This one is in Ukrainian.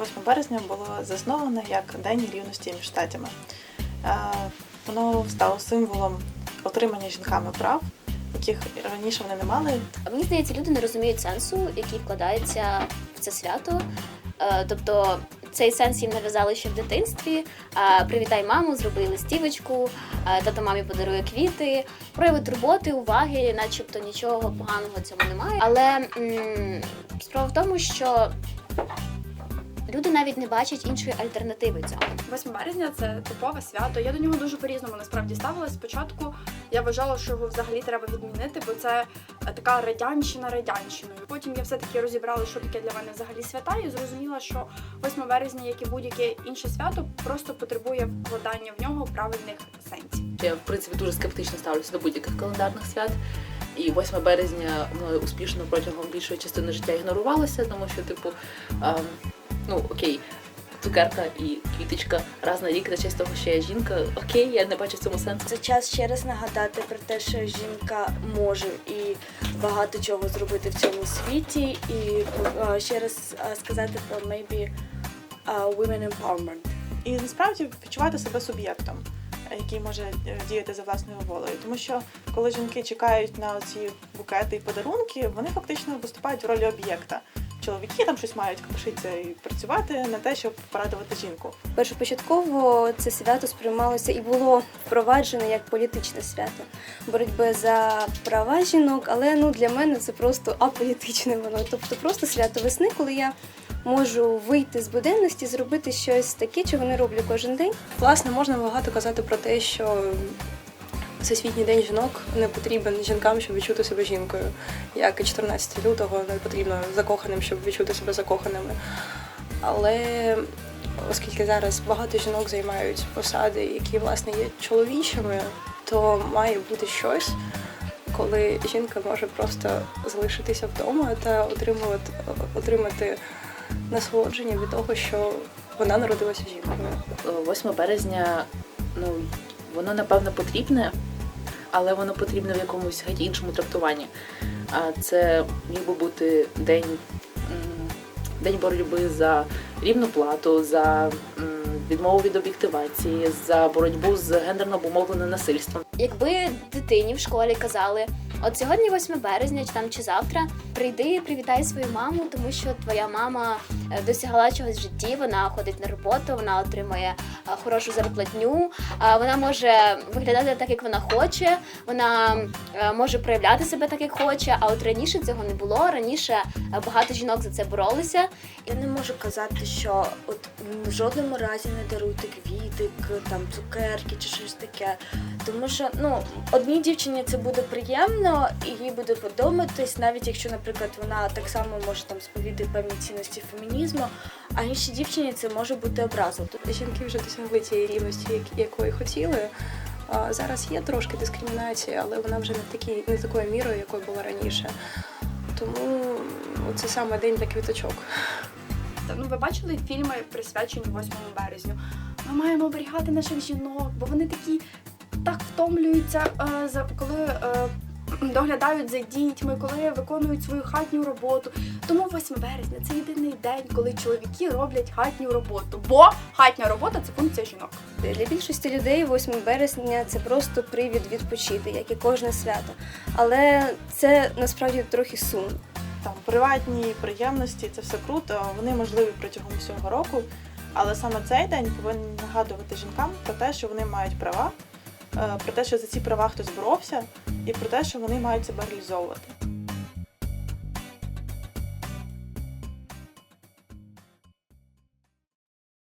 8 березня було засновано як День рівності між штатами. Е, Воно стало символом отримання жінками прав, яких раніше вони не мали. Мені здається, люди не розуміють сенсу, який вкладається в це свято. Е, Тобто цей сенс їм нав'язали ще в дитинстві. Привітай маму, зроби листівочку, тато мамі подарує квіти, прояви турботи, уваги, начебто нічого поганого цьому немає. Але м, справа в тому, що люди навіть не бачать іншої альтернативи цьому. 8 березня це типове свято. Я до нього дуже по-різному насправді ставилась. Спочатку я вважала, що його взагалі треба відмінити, бо це е, така радянщина радянщиною. Потім я все-таки розібрала, що таке для мене взагалі свята, і зрозуміла, що 8 березня, як і будь-яке інше свято, просто потребує вкладання в нього правильних сенсів. Я в принципі дуже скептично ставлюся до будь-яких календарних свят. І 8 березня мною успішно протягом більшої частини життя ігнорувалося, тому що, типу, ем, ну окей, цукерка і квіточка раз на рік на честь того, що я жінка. Окей, я не бачу в цьому сенсу. Це час ще раз нагадати про те, що жінка може і багато чого зробити в цьому світі, і е, ще раз е, сказати про maybe е, women empowerment. І насправді відчувати себе суб'єктом, який може діяти за власною волею. Тому що коли жінки чекають на ці букети і подарунки, вони фактично виступають в ролі об'єкта. Чоловіки там щось мають копошитися і працювати на те, щоб порадувати жінку. Першопочатково це свято сприймалося і було впроваджене як політичне свято боротьби за права жінок, але ну для мене це просто аполітичне воно. Тобто просто свято весни, коли я можу вийти з буденності, зробити щось таке, чого не роблю кожен день. Власне, можна багато казати про те, що Всесвітній день жінок не потрібен жінкам, щоб відчути себе жінкою. Як і 14 лютого не потрібно закоханим, щоб відчути себе закоханими. Але оскільки зараз багато жінок займають посади, які власне є чоловічими, то має бути щось, коли жінка може просто залишитися вдома та отримувати, отримати насолодження від того, що вона народилася жінкою. 8 березня, ну воно напевно потрібне, але воно потрібне в якомусь геть іншому трактуванні. А це міг би бути день, день боротьби за рівну плату, за відмову від об'єктивації, за боротьбу з гендерно обумовленим насильством. Якби дитині в школі казали, от сьогодні 8 березня, чи там чи завтра, прийди, привітай свою маму, тому що твоя мама е, досягла чогось в житті, вона ходить на роботу, вона отримує е, хорошу зарплатню, вона може виглядати так, як вона хоче, вона е, може проявляти себе так, як хоче. А от раніше цього не було. Раніше багато жінок за це боролися, Я не можу казати, що от в жодному разі не даруйте квіти, к- там цукерки чи щось таке. Тому що ну одній дівчині це буде приємно і їй буде подобатись, навіть якщо, наприклад, вона так само може там сповідати певні цінності фемінізму, а іншій дівчині це може бути образом. Жінки вже досягли цієї рівності, якої хотіли. Зараз є трошки дискримінація, але вона вже не в такій, не такою мірою, якою була раніше. Тому це саме день для квіточок. Та, ну ви бачили фільми присвячені 8 березню. Ми маємо оберігати наших жінок, бо вони такі так втомлюються, е, за коли е, доглядають за дітьми, коли виконують свою хатню роботу. Тому 8 березня це єдиний день, коли чоловіки роблять хатню роботу. Бо хатня робота це функція жінок. Для більшості людей 8 березня це просто привід відпочити, як і кожне свято. Але це насправді трохи сумно. Там приватні приємності, це все круто. Вони можливі протягом всього року. Але саме цей день повинен нагадувати жінкам про те, що вони мають права, е, про те, що за ці права хтось боровся, і про те, що вони мають себе реалізовувати.